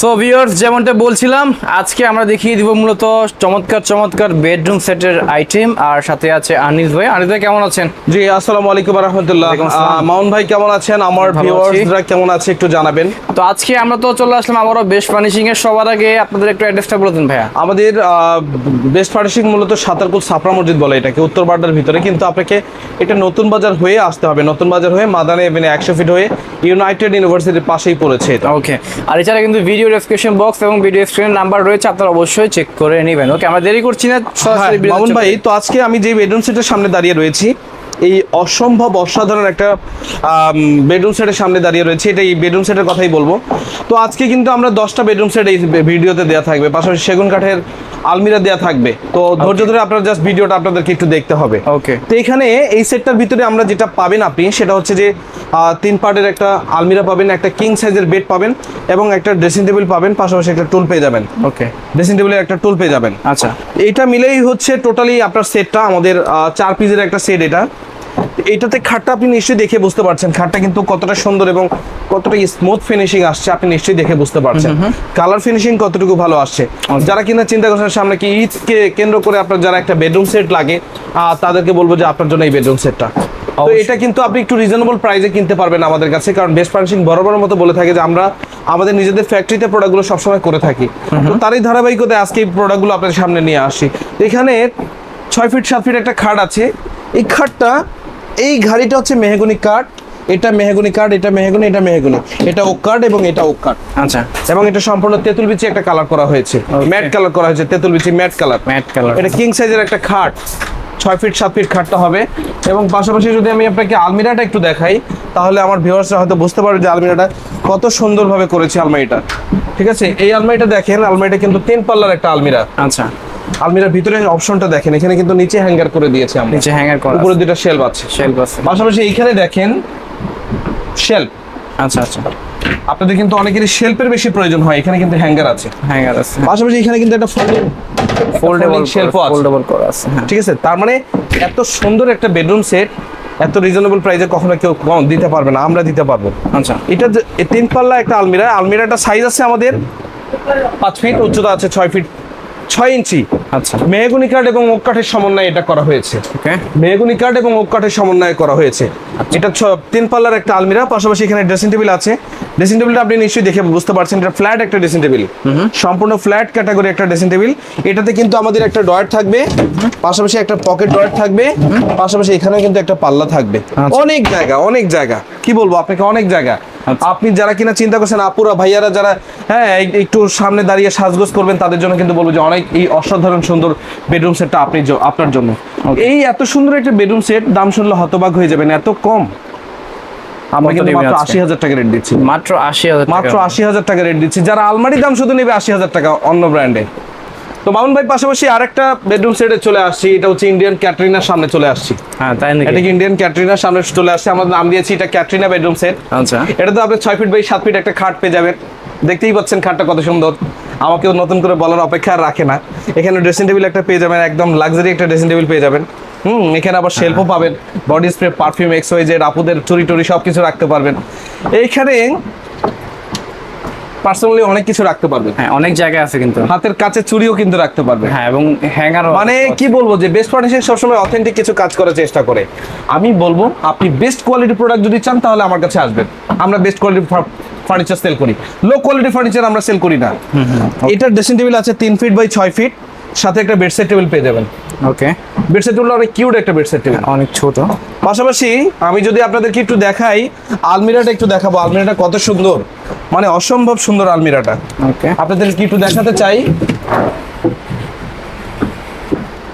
So viewers যেমনটা বলছিলাম আজকে আমরা দেখিয়ে দিব মূলত চমৎকার চমৎকার বেডরুম সেটের আইটেম আর সাথে আছে আনিস ভাই। আনিস ভাই কেমন আছেন? জি আসসালামু আলাইকুম রহমতুল্লাহ মাউন ভাই কেমন আছেন? আমার। ভিউয়ার্সরা কেমন আছে একটু জানাবেন। তো আজকে আমরা তো চলে আসলাম আবারও বেস্ট ফার্নিশিং এর। সবার আগে আপনাদের একটু অ্যাড্রেসটা বলে দিন ভাইয়া। আমাদের বেস্ট ফার্নিশিং মূলত সাতারকুল সাপড়া মসজিদ বলে এটাকে উত্তর বাড্ডার ভিতরে। কিন্তু আপনাকে এটা নতুন বাজার হয়ে আসতে হবে। নতুন বাজার হয়ে মাদানে এভিনে একশো ফিট হয়ে ইউনাইটেড ইউনিভার্সিটির পাশেই পড়েছে ওকে আর এছাড়া কিন্তু ভিডিও ডেসক্রিপশন বক্স এবং ভিডিও স্ক্রিনের নাম্বার রয়েছে আপনারা অবশ্যই চেক করে নেবেন। ওকে আমরা দেরি করছি না হ্যাঁ, মামুন ভাই তো আজকে আমি যে বেডরুম সেটের সামনে দাঁড়িয়ে রয়েছি এই অসম্ভব অসাধারণ একটা বেডরুম সেটের সামনে দাঁড়িয়ে রয়েছে। এটা এই বেডরুম সেটের কথাই বলব। তো আজকে কিন্তু আমরা দশটা বেডরুম সেট এই ভিডিওতে দেওয়া থাকবে। পাশাপাশি সেগুন কাঠের আলমিরা দেওয়া থাকবে। তো ধৈর্য ধরে আপনারা জাস্ট ভিডিওটা আপনাদেরকে একটু দেখতে হবে। ওকে তো এখানে এই সেটটার ভিতরে আমরা যেটা পাবেন আপনি সেটা হচ্ছে যে তিন পার্টের একটা আলমিরা পাবেন একটা কিং সাইজের বেড পাবেন এবং একটা ড্রেসিং টেবিল পাবেন পাশাপাশি একটা টুল পেয়ে যাবেন। ওকে ড্রেসিং টেবিলের একটা টুল পেয়ে যাবেন। আচ্ছা। এটা মিলেই হচ্ছে টোটালি আপনার সেটটা আমাদের চার পিসের একটা সেট এটা। এইটাতে খাটটা আপনি নিশ্চয়ই দেখে বুঝতে পারছেন। খাটটা কিন্তু কতটা সুন্দর এবং কতটা স্মুথ ফিনিশিং আসছে আপনি নিশ্চয়ই দেখে বুঝতে পারছেন। কালার ফিনিশিং কতটুকু ভালো আসছে? যারা কিনা চিন্তা করছেন সামনে কি ঈদকে কেন্দ্র করে আপনার যারা একটা বেডরুম সেট লাগে তাদেরকে বলব যে আপনার জন্য এই বেডরুম সেটটা তো এটা কিন্তু আপনি একটু রিজনেবল প্রাইসে কিনতে পারবেন আমাদের কাছে কারণ বেস্ট ফার্নিশিং বরাবর মতো বলে থাকে যে আমরা আমাদের নিজেদের ফ্যাক্টরিতে প্রোডাক্টগুলো সবসময় করে থাকি। তো তারই ধারাবাহিকতায় আজকে এই প্রোডাক্টগুলো আপনাদের সামনে নিয়ে আসি। এখানে ছয় ফিট সাত ফিট একটা খাট আছে। এই খাটটা এই ঘাড়িটা হচ্ছে মেহগুনি কাঠ। এটা মেহগুনি কাঠ এটা মেহগুনি এটা মেহগুনি। এটা ওক কাঠ এবং এটা ওক কাঠ। আচ্ছা। এবং এটা সম্পূর্ণ তেঁতুল বিচি একটা কালার করা হয়েছে। ম্যাট কালার করা হয়েছে তেঁতুল বিচি ম্যাট কালার ম্যাট কালার এটা কিং সাইজের একটা খাট। ছয় ফিট সাত ফিট খাটটা হবে। এবং পাশাপাশি যদি আমি আপনাকে আলমিরাটা একটু দেখাই তাহলে আমার ভিউয়ার্সরা হয়তো বুঝতে পারবে যে আলমিরাটা কত সুন্দরভাবে করেছে আলমারিটা। ঠিক আছে? এই আলমারিটা দেখেন আলমারিটা কিন্তু তিন পাল্লার একটা আলমিরা। আচ্ছা। আলমিরার ভিতরে অপশনটা দেখেন এখানে কিন্তু নিচে হ্যাঙ্গার করে দিয়েছে আমরা। নিচে হ্যাঙ্গার করা উপরে দুটো শেলফ আছে। শেলফ আছে। পাশাপাশি এইখানে দেখেন শেলফ আচ্ছা আচ্ছা। আপনাদের কিন্তু অনেকেরই শেলফের বেশি প্রয়োজন হয় এখানে কিন্তু হ্যাঙ্গার আছে। হ্যাঙ্গার আছে। পাশাপাশি এখানে কিন্তু একটা ফোল্ডিং ফোল্ডেবল শেলফও আছে। ফোল্ডেবল করা আছে হ্যাঁ। ঠিক আছে? তার মানে এত সুন্দর একটা বেডরুম সেট এত রিজনেবল প্রাইসে কখনো কেউ কম দিতে পারবে না আমরা দিতে পারব। আচ্ছা। এটা তিন পাল্লা একটা আলমিরা আলমিরাটা সাইজ আছে আমাদের পাঁচ ফিট উচ্চতা আছে ছয় ফিট ছয় ইঞ্চি। আচ্ছা। মেহগুনি কাঠ এবং ওক কাঠের সমন্বয়ে এটা করা হয়েছে। মেহগুনি কাঠ এবং ওক কাঠের সমন্বয়ে করা হয়েছে। এটা ছ- তিন পাল্লার একটা আলমিরা পাশাপাশি এখানে ড্রেসিং টেবিল আছে। ড্রেসিং টেবিলটা আপনি নিশ্চয়ই দেখে বুঝতে পারছেন এটা ফ্ল্যাট একটা ড্রেসিং টেবিল সম্পূর্ণ ফ্ল্যাট ক্যাটাগরি একটা ড্রেসিং টেবিল এটাতে কিন্তু আমাদের একটা ডয়ার থাকবে পাশাপাশি একটা পকেট ডয়ার থাকবে পাশাপাশি এখানেও কিন্তু একটা পাল্লা থাকবে। আচ্ছা। অনেক জায়গা অনেক জায়গা। কি বলব আপনাকে অনেক জায়গা। আচ্ছা। আপনি যারা কিনা চিন্তা করছেন আপুরা ভাইয়ারা যারা হ্যাঁ একটু সামনে দাঁড়িয়ে সাজগোজ করবেন তাদের জন্য কিন্তু বলব যে অনেক এই অসাধারণ সুন্দর বেডরুম সেটটা আপনি আপনার জন্য। এই এত সুন্দর একটা বেডরুম সেট দাম শুনলে হতবাক হয়ে যাবেন এত কম। আমরা কিন্তু মাত্র আশি হাজার টাকা রেট দিচ্ছি। মাত্র আশি হাজার মাত্র আশি হাজার টাকা রেট দিচ্ছি। যারা আলমারি দাম শুধু নেবে আশি হাজার টাকা অন্য ব্র্যান্ডে তো মামুন ভাই পাশাপাশি আরেকটা বেডরুম সেটে চলে আসছি। এটা হচ্ছে ইন্ডিয়ান ক্যাটরিনার সামনে চলে আসছি। হ্যাঁ তাই নাকি? এটা ইন্ডিয়ান ক্যাটরিনার সামনে চলে আসছে? আমরা নাম দিয়েছি এটা ক্যাটরিনা বেডরুম সেট আচ্ছা। এটা তো আপনি ছয় ফিট বাই সাত ফিট একটা খাট পেয়ে যাবেন। দেখতেই পাচ্ছেন খাটটা কত সুন্দর। আমাকেও নতুন করে বলার অপেক্ষা রাখে না। এখানে ড্রেসিং টেবিল একটা পেয়ে যাবেন একদম লাক্সারি একটা ড্রেসিং টেবিল পেয়ে যাবেন। হুম এখানে আবার শেল্ফও পাবেন। Body spray perfume X Y Z আপুদের চুরি টুরি সব কিছু রাখতে পারবেন। এইখানে পার্সোনালি অনেক কিছু রাখতে পারবেন হ্যাঁ অনেক জায়গা আছে কিন্তু। হাতের কাছে চুরিও কিন্তু রাখতে পারবেন হ্যাঁ এবং হ্যাঙ্গার মানে কি বলব যে বেস্ট ফার্নিচার সবসময় অথেন্টিক কিছু কাজ করার চেষ্টা করে। আমি বলব আপনি বেস্ট কোয়ালিটি প্রোডাক্ট যদি চান তাহলে আমার কাছে আসবেন। আমরা বেস্ট কোয়ালিটি ফার্নিচার সেল করি। লো কোয়ালিটি ফার্নিচার আমরা সেল করি না। এটার ড্রেসিং টেবিল আছে তিন ফিট বাই ছয় ফিট সাথে একটা বেডসেট টেবিল পেয়ে যাবেন। ওকে বেডসেট টেবিল অনেক কিউট একটা বেডসেট টেবিল অনেক ছোট। পাশাপাশি আমি যদি আপনাদেরকে একটু দেখাই আলমিরাটা একটু দেখাবো। আলমিরাটা কত সুন্দর। মানে অসম্ভব সুন্দর আলমিরাটা। আপনাদের কি একটু দেখাতে চাই?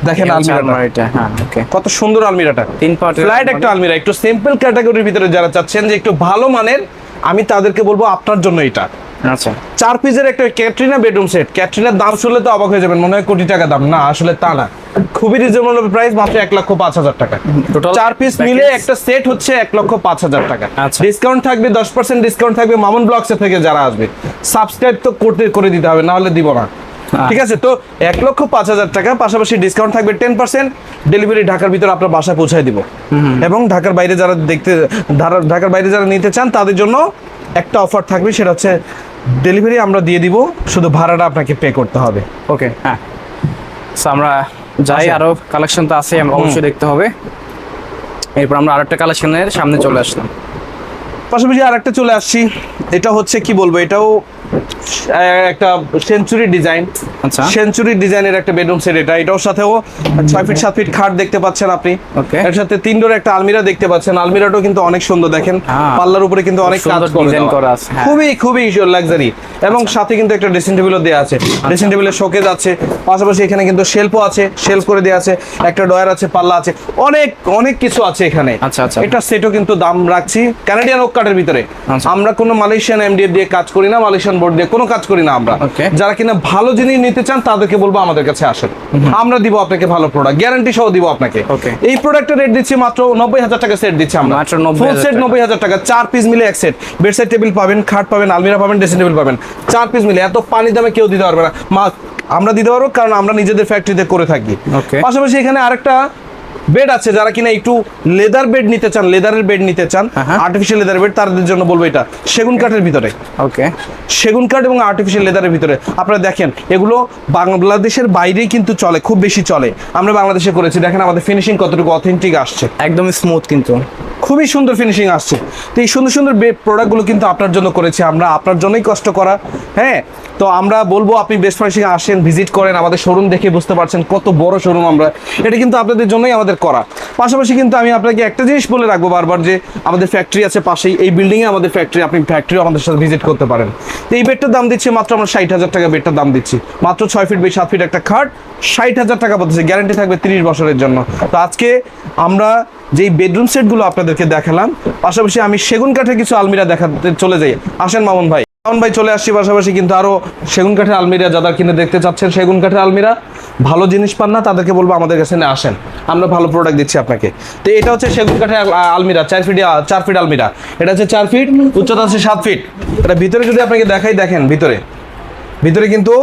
দেখেন আলমিরাটা। হ্যাঁ কত সুন্দর আলমিরাটা। তিন পার্ট ফ্ল্যাট একটা আলমিরা একটু সিম্পল ক্যাটাগরির ভিতরে যারা চাচ্ছেন যে একটু ভালো মানের আমি তাদেরকে বলব আপনার জন্য এটা। আচ্ছা। চার পিসের একটা ক্যাটরিনা বেডরুম সেট ক্যাটরিনার দাম শুনলে তো অবাক হয়ে যাবেন মনে হয় কোটি টাকা দাম। না আসলে তা না। খুবই রিজনেবল প্রাইস মাত্র এক লক্ষ পাঁচ হাজার টাকা। চার পিস মিলে একটা সেট হচ্ছে এক লক্ষ পাঁচ হাজার টাকা। আচ্ছা। ডিসকাউন্ট থাকবে দশ পার্সেন্ট ডিসকাউন্ট থাকবে মামুন ব্লগসে থেকে যারা আসবে। সাবস্ক্রাইব তো করতে করে দিতে হবে না হলে দিব না। ঠিক আছে তো এক লক্ষ পাঁচ হাজার টাকা পাশাপাশি ডিসকাউন্ট থাকবে টেন পার্সেন্ট ডেলিভারি ঢাকার ভিতরে আপনার বাসায় পৌঁছায় দিব। এবং ঢাকার বাইরে যারা দেখতে ঢাকার বাইরে যারা নিতে চান তাদের জন্য একটা অফার থাকবে সেটা হচ্ছে ডেলিভারি আমরা দিয়ে দিব শুধু ভাড়াটা আপনাকে পে করতে হবে। ওকে হ্যাঁ। আমরা যাই আরও আরও কালেকশন তো আছে আমরা অবশ্যই দেখতে হবে। এরপর আমরা আরেকটা কালেকশনের সামনে চলে আসলাম। পাশাপাশি আর একটা চলে আসছি। এটা হচ্ছে কি বলব? এটাও একটা সেঞ্চুরি ডিজাইন। আচ্ছা। সেঞ্চুরি ডিজাইনের একটা বেডরুম সেট এটা। এটার সাথেও ছয় ফিট সাত ফিট খাট দেখতে পাচ্ছেন আপনি। এর সাথে তিন ডোর একটা আলমিরা দেখতে পাচ্ছেন। আলমিরাটাও কিন্তু অনেক সুন্দর দেখেন। হ্যাঁ। পাল্লার উপরে কিন্তু অনেক কাজ করে আছে, হ্যাঁ। খুবই খুবই লাক্সারি এবং সাথে কিন্তু একটা ড্রেসিং টেবিলও দেওয়া আছে। ড্রেসিং টেবিলের শোকেজ আছে। পাশাপাশি এখানে কিন্তু শেলফও আছে। শেলফ করে দেওয়া আছে। একটা ডয়ার আছে পাল্লা আছে। অনেক অনেক কিছু আছে এখানে। আচ্ছা, আচ্ছা। এটা সেটও কিন্তু দাম রাখছি। কানাডিয়ান ওক কাঠের ভিতরে। আচ্ছা। আমরা কোনো মালয়েশিয়ান এমডিএফ দিয়ে কাজ করি না। মালয়েশিয়ান বোর্ড দিয়ে কোনো কাজ করি না আমরা। যারা কিনা ভালো জিনিস নিতে চান তাদেরকে বলব আমাদের কাছে আসেন। আমরা দিব আপনাকে ভালো প্রোডাক্ট গ্যারান্টি সহ দিব আপনাকে। এই প্রোডাক্টের রেট দিচ্ছি মাত্র নব্বই হাজার টাকা সেট দিচ্ছি আমরা। মাত্র 90,000 ফুল সেট। নব্বই হাজার টাকা চার পিস মিলে এক সেট বেডসাইড টেবিল পাবেন খাট পাবেন আলমিরা পাবেন ড্রেসিং টেবিল পাবেন। চার পিস মিলে এত পানি দামে কেউ দিতে পারবে না। আমরা দিতে পারব কারণ আমরা নিজেদের ফ্যাক্টরিতে করে থাকি। পাশাপাশি এখানে আরেকটা বেড আছে যারা কিনা একটু লেদার বেড নিতে চান লেদারের বেড নিতে চান। আর্টিফিশিয়াল লেদার বেড তাদের জন্য বলব এটা। সেগুন কাঠের ভিতরে। ওকে। সেগুন কাঠ এবং আর্টিফিশিয়াল লেদারের ভিতরে। আপনারা দেখেন এগুলো বাংলাদেশের বাইরেই কিন্তু চলে খুব বেশি চলে। আমরা বাংলাদেশে করেছি দেখেন আমাদের ফিনিশিং কতটুকু অথেন্টিক আসছে। একদম স্মুথ কিন্তু। খুবই সুন্দর ফিনিশিং আসছে। তো এই সুন্দর সুন্দর প্রোডাক্টগুলো কিন্তু আপনার জন্য করেছি আমরা। আপনার জন্যই কষ্ট করা। হ্যাঁ তো আমরা বলব, আপনি বেস্ট প্রাইসিং আসেন ভিজিট করেন, আমাদের শোরুম দেখে বুঝতে পারছেন কত বড় শোরুম আমরা। এটা কিন্তু আপনাদের জন্যই আমাদের করা। পাশাপাশি কিন্তু আমি আপনাকে একটা জিনিস বলে রাখব বারবার যে, আমাদের ফ্যাক্টরি আছে পাশেই, এই বিল্ডিংয়ে আমাদের ফ্যাক্টরি আপনি ফ্যাক্টরি আমাদের সাথে ভিজিট করতে পারেন। তো এই বেডটার দাম দিচ্ছি মাত্র আমরা ষাট হাজার টাকা বেডটার দাম দিচ্ছি। মাত্র ছয় ফিট বাই সাত ফিট একটা খাট, ষাট হাজার টাকা বলতেছে গ্যারান্টি থাকবে তিরিশ বছরের জন্য। তো আজকে আমরা যেই বেডরুম সেটগুলো আপনাদেরকে দেখালাম, পাশাপাশি আমি সেগুন কাঠের কিছু আলমিরা দেখাতে চলে যাই। আসেন মামুন ভাই। ভাই চলে আসছি পাশাপাশি, কিন্তু আরও সেগুন কাঠের আলমিরা যারা কিনে দেখতে চাচ্ছেন, সেগুন কাঠের আলমিরা ভালো জিনিস পান না, তাদেরকে বলব আমাদের কাছে নিয়ে আসেন। আমরা ভালো প্রোডাক্ট দিচ্ছি আপনাকে। তো এটা হচ্ছে সেগুন কাঠের আলমিরা, চার ফিট চার ফিট আলমিরা। এটা হচ্ছে চার ফিট, উচ্চতা আছে সাত ফিট। এটা ভিতরে যদি আপনাকে দেখাই, দেখেন ভিতরে। ভিতরে কিন্তু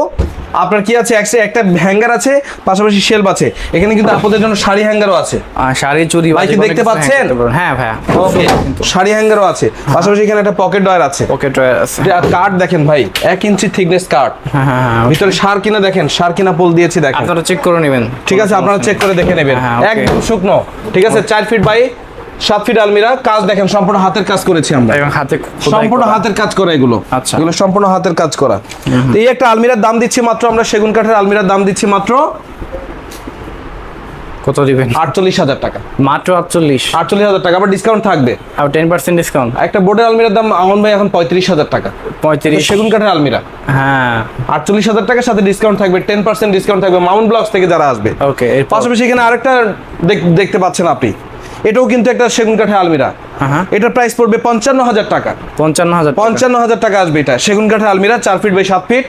আপনার কি আছে? একটা একটা হ্যাঙ্গার আছে পাশাপাশি শেলফ আছে। এখানে কিন্তু আপনাদের জন্য শাড়ি হ্যাঙ্গারও আছে। শাড়ি চুরি ভাই কি দেখতে পাচ্ছেন? হ্যাঁ ভাইয়া ওকে শাড়ি হ্যাঙ্গারও আছে। পাশাপাশি এখানে একটা পকেট ডয়ার আছে। ওকে ট্রাই আছে। কার্ড দেখেন ভাই এক ইঞ্চি থিকনেস কার্ড হ্যাঁ হ্যাঁ হ্যাঁ ভিতরে সার কিনা দেখেন সার কিনা পোল দিয়েছি দেখেন। আপনারা চেক করে নেবেন। ঠিক আছে আপনারা চেক করে দেখে নেবেন। হ্যাঁ, একদম শুকনো। ঠিক আছে চার ফিট বাই সাত ফিট আলমিরা কাজ দেখেন সম্পূর্ণ হাতের কাজ করেছি আমরা। এবং হাতে সম্পূর্ণ হাতের কাজ করা এগুলো। আচ্ছা। এগুলো সম্পূর্ণ হাতের কাজ করা। এই একটা আলমিরার দাম দিচ্ছি মাত্র আমরা সেগুন কাঠের আলমিরার দাম দিচ্ছি মাত্র কত দিবেন? আটচল্লিশ হাজার টাকা। মাত্র আটচল্লিশ। আটচল্লিশ হাজার টাকা আবার ডিসকাউন্ট থাকবে। আর টেন পার্সেন্ট ডিসকাউন্ট একটা বোর্ডের আলমিরার দাম আমন ভাই এখন পঁয়ত্রিশ হাজার টাকা। তো পঁয়ত্রিশ সেগুন কাঠের আলমিরা। হ্যাঁ। আটচল্লিশ হাজার টাকার সাথে ডিসকাউন্ট থাকবে টেন পার্সেন্ট ডিসকাউন্ট থাকবে মাউন্ট ব্লকস থেকে যারা আসবে। ওকে পাশাপাশি এখানে আরেকটা দেখ- দেখতে পাচ্ছেন আপনি। এটাও কিন্তু একটা সেগুন কাঠের আলমিরা। এটার প্রাইস পড়বে পঞ্চান্ন হাজার টাকা। পঞ্চান্ন হাজার পঞ্চান্ন হাজার টাকা আসবে এটা। সেগুন কাঠের আলমিরা চার ফিট বাই সাত ফিট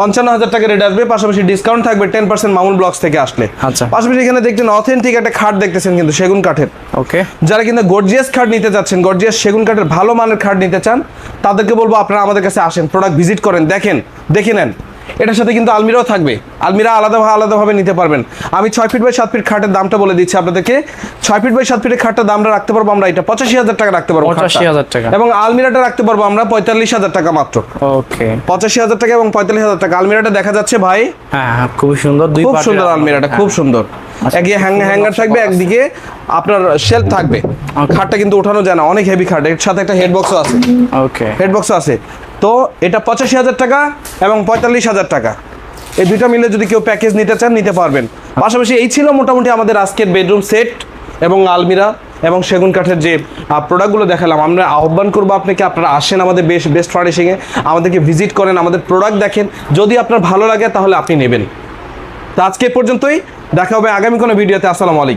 পঞ্চান্ন হাজার টাকা রেট আসবে পাশাপাশি ডিসকাউন্ট থাকবে টেন পার্সেন্ট মামুন ব্লকস থেকে আসলে। আচ্ছা। পাশাপাশি এখানে দেখছেন অথেন্টিক একটা খাট দেখতেছেন কিন্তু সেগুন কাঠের। ওকে যারা কিন্তু গর্জিয়াস খাট নিতে চাচ্ছেন গর্জিয়াস সেগুন কাঠের ভালো মানের খাট নিতে চান তাদেরকে বলব আপনারা আমাদের কাছে আসেন প্রোডাক্ট ভিজিট করেন দেখেন দেখে নেন। এটার সাথে কিন্তু আলমিরাও থাকবে। আলমিরা আলাদা আলাদাভাবে নিতে পারবেন। আমি ছয় ফিট বাই সাত ফিট খাটের দামটা বলে দিচ্ছি আপনাদেরকে। ছয় ফিট বাই সাত ফিটের খাটটার দামটা রাখতে পারব আমরা এটা পঁচাশি হাজার টাকা রাখতে পারব খাটটা। 85,000 টাকা। এবং আলমিরাটা রাখতে পারব আমরা পঁয়তাল্লিশ হাজার টাকা মাত্র। ওকে। পঁচাশি হাজার টাকা এবং পঁয়তাল্লিশ হাজার টাকা। আলমিরাটা দেখা যাচ্ছে ভাই। হ্যাঁ হ্যাঁ খুবই সুন্দর দুই খুব সুন্দর আলমিরাটা খুব সুন্দর। একদিকে হ্যাঙ্গার থাকবে একদিকে আপনার শেলফ থাকবে। খাটটা কিন্তু ওঠানো যায় না অনেক হেভি খাট। এর সাথে একটা হেড বক্সও আছে। ওকে। হেড বক্স আছে। তো এটা পঁচাশি হাজার টাকা এবং পঁয়তাল্লিশ হাজার টাকা। এই দুইটা মিলে যদি কেউ প্যাকেজ নিতে চান, নিতে পারবেন। পাশাপাশি এই ছিল মোটামুটি আমাদের আজকের বেডরুম সেট এবং আলমিরা এবং সেগুন কাঠের যে প্রোডাক্টগুলো দেখালাম। আমরা আহ্বান করব আপনাকে, আপনারা আসেন আমাদের বেশ বেস্ট ফার্নিশিংয়ে আমাদেরকে ভিজিট করেন, আমাদের প্রোডাক্ট দেখেন। যদি আপনার ভালো লাগে তাহলে আপনি নেবেন। তো আজকে পর্যন্তই। দেখা হবে আগামী কোনো ভিডিওতে আসসালামু আলাইকুম।